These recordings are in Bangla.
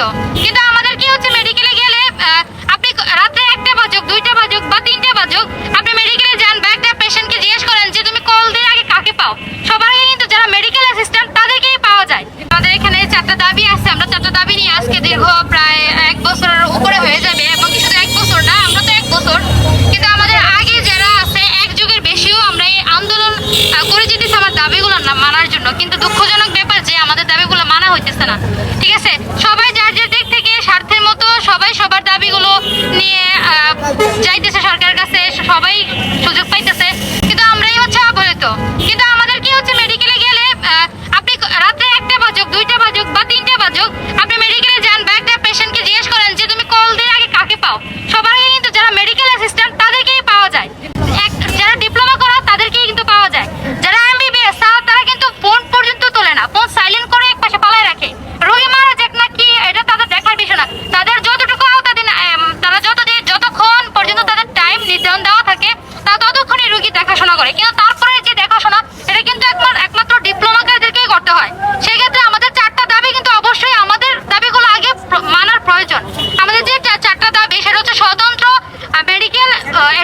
তো। কিন্তু আমাদের কি হচ্ছে মেডিকেলে গেলে আপনি রাতে একটা বাজুক, দুইটা বাজুক বা তিনটা বাজুক, আপনি মেডিকেলে যান বা একটা পেশেন্টকে জিজ্ঞেস করেন যে, তুমি কল দিয়ে আগে কাকে পাও? সবার আগে কিন্তু যারা মেডিকেল অ্যাসিস্ট্যান্ট তাদেরকেই পাওয়া যায়। আমাদের এখানে চারটা দাবি আছে, আমরা চারটা দাবি নিয়ে আজকে দীর্ঘ প্রায় এক বছরের উপরে হয়ে যাবে, এবং শুধু এক বছর না, আমরা তো এক বছর। কিন্তু আমাদের আগে যারা আছে, এক যুগের বেশিও আমরা এই আন্দোলন করে যেতেছি আমার দাবিগুলো না মানার জন্য। কিন্তু দুঃখজনক ব্যাপার যে, আমাদের দাবিগুলো মানা হইতেছে না। যাইতেছে সরকারের কাছে সবাই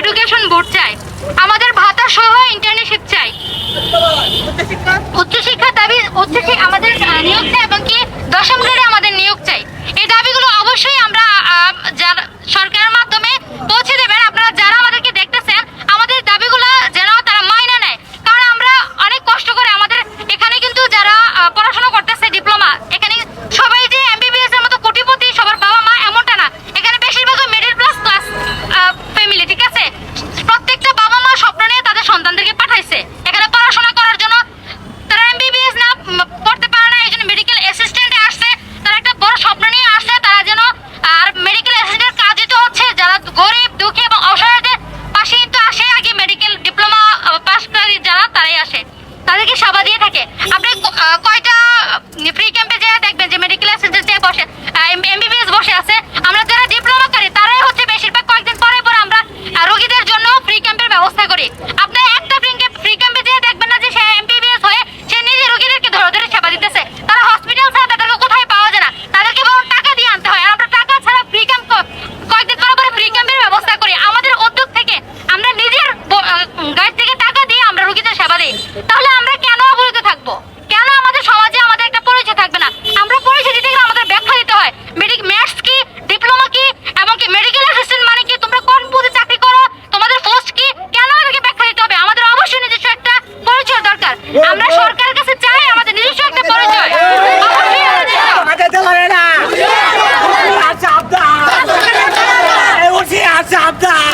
এডুকেশন বোর্ড চাই আমাদের ভাতা সহ ইন্টার্নশিপ চাই ক্যাম্পের ব্যবস্থা করি। আপনারা একটা ফ্রি ক্যাম্পে যেয়ে দেখবেন না যে সে এমপিবিএস হয়ে সে নিজে রোগীদেরকে ধরে ধরে সেবা দিতেছে। তারা হসপিটাল ছাড়া তাদেরকে কোথায় পাওয়া যায় না। তাদেরকে বরং টাকা দিয়ে আনতে হয়। আমরা টাকা ছাড়া ফ্রি ক্যাম্প কয়েকদিন পর পরে ফ্রি ক্যাম্পের ব্যবস্থা করি। আমাদের উদ্যোগ থেকে আমরা নিজের গাড়ি থেকে টাকা দিয়ে আমরা রোগীদের সেবা দিই। তাহলে আমরা কেন অবহিত থাকব? Stop that!